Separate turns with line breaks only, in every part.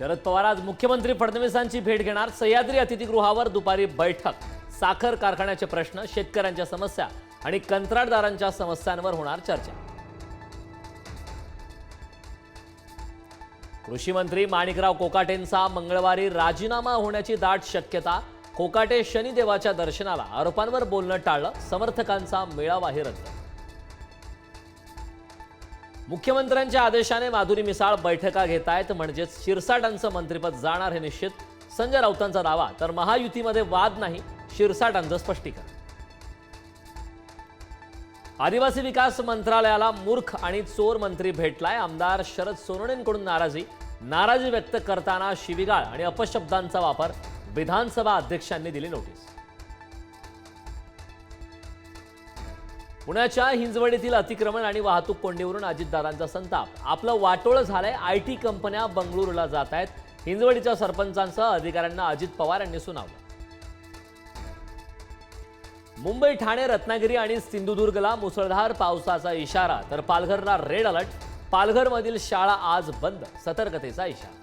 शरद पवार आज मुख्यमंत्री फडणवीसांची भेट घेणार. सह्याद्री अतिथीगृहावर दुपारी बैठक. साखर कारखान्याचे प्रश्न शेतकऱ्यांच्या समस्या आणि कंत्राटदारांच्या समस्यांवर होणार चर्चा. कृषी मंत्री माणिकराव कोकाटेंचा मंगळवारी राजीनामा होण्याची दाट शक्यता कोकाटे शनिदेवाच्या दर्शनाला आरोपांवर बोलणं टाळलं समर्थकांचा मेळावाही रद्द मुख्यमंत्र्यांच्या आदेशाने माधुरी मिसाळ बैठका घेत आहेत. म्हणजेच शिरसाटांचं मंत्रिपद जाणार हे निश्चित. संजय राऊतांचा दावा तर महायुतीमध्ये वाद नाही शिरसाटांचं स्पष्टीकरण. आदिवासी विकास मंत्रालयाला मूर्ख आणि चोर मंत्री भेटलाय. आमदार शरद सोनवणेंकडून नाराजी. नाराजी व्यक्त करताना शिविगाळ आणि अपशब्दांचा वापर विधानसभा अध्यक्षांनी दिली नोटीस. पुण्याच्या हिंजवडीतील अतिक्रमण आणि वाहतूक कोंडीवरून अजितदादांचा संताप. आपलं वाटोळं झालंय आय टी कंपन्या बंगळुरूला जात आहेत. हिंजवडीच्या सरपंचांसह अधिकाऱ्यांना अजित पवार यांनी सुनावलं. मुंबई ठाणे रत्नागिरी आणि सिंधुदुर्गला मुसळधार पावसाचा इशारा तर पालघरला रेड अलर्ट. पालघरमधील शाळा आज बंद सतर्कतेचा इशारा.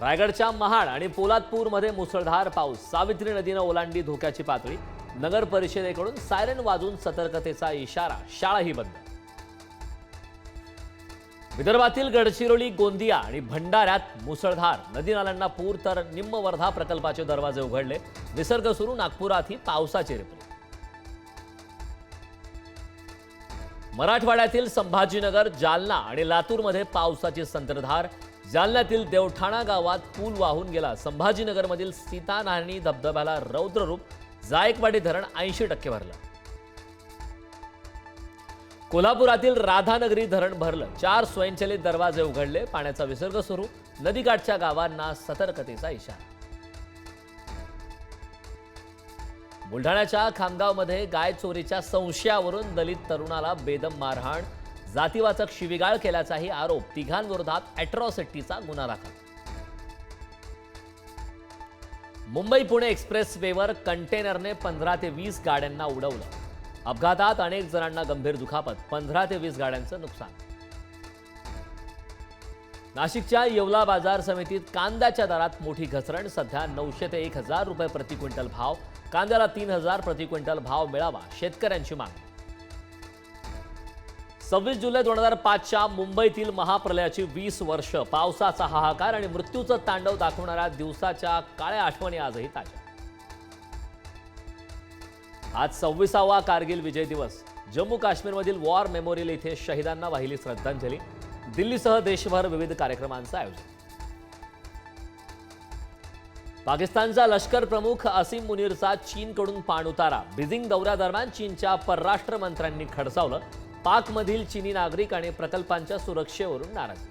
रायगडच्या महाड आणि पोलादपूरमध्ये मुसळधार पाऊस सावित्री नदीनं ओलांडी धोक्याची पातळी. नगर परिषदेकडून सायरन वाजून सतर्कतेचा इशारा शाळाही बंद. विदर्भातील गडचिरोली गोंदिया आणि भंडाऱ्यात मुसळधार नदी नाल्यांना पूर तर निम्म वर्धा प्रकल्पाचे दरवाजे उघडले निसर्ग सुरू नागपुरातही पावसाचे रिपरी मराठवाड्यातील संभाजीनगर जालना आणि लातूरमध्ये पावसाची संततधार जालन्यातील देवठाणा गावात पूल वाहून गेला. संभाजीनगरमधील सीतानारणी धबधब्याला रौद्ररूप जायकवाडी धरण ऐंशी टक्के भरलं. कोल्हापुरातील राधानगरी धरण भरलं. चार स्वयंचलित दरवाजे उघडले. पाण्याचा विसर्ग सुरू. नदीकाठच्या गावांना सतर्कतेचा इशारा. बुलढाण्याच्या खामगावमध्ये गाय चोरीच्या संशयावरून दलित तरुणाला बेदम मारहाण. जातीवाचक शिविगाळ केल्याचाही आरोप. तिघांविरोधात अॅट्रॉसिटीचा गुन्हा दाखल. मुंबई पुणे एक्सप्रेस वेवर कंटेनरने पंधरा ते वीस गाड्यांना उडवलं. अपघातात अनेक जणांना गंभीर दुखापत पंधरा ते वीस गाड्यांचं नुकसान. नाशिकच्या येवला बाजार समितीत कांद्याच्या दरात मोठी घसरण सध्या नऊशे ते एक हजार रुपये प्रति क्विंटल भाव कांद्याला तीन हजार प्रति क्विंटल भाव मिळावा शेतकऱ्यांची मागणी. सव्वीस जुलै दोन हजार पाचच्या मुंबईतील महाप्रलयाची वीस वर्ष. पावसाचा हाहाकार आणि मृत्यूचं तांडव दाखवणाऱ्या दिवसाच्या काळ्या आठवणी आजही ताज्या. आज सव्वीसावा कारगिल विजय दिवस. जम्मू काश्मीरमधील वॉर मेमोरियल इथे शहीदांना वाहिली श्रद्धांजली. दिल्लीसह देशभर विविध कार्यक्रमांचं आयोजन. पाकिस्तानचा लष्कर प्रमुख असीम मुनीरचा चीनकडून पाणउतारा. बिजिंग दौऱ्यादरम्यान चीनच्या परराष्ट्र मंत्र्यांनी खडसावलं. पाकमधील चीनी नागरिक आणि प्रकल्पांच्या सुरक्षेवरून नाराजी.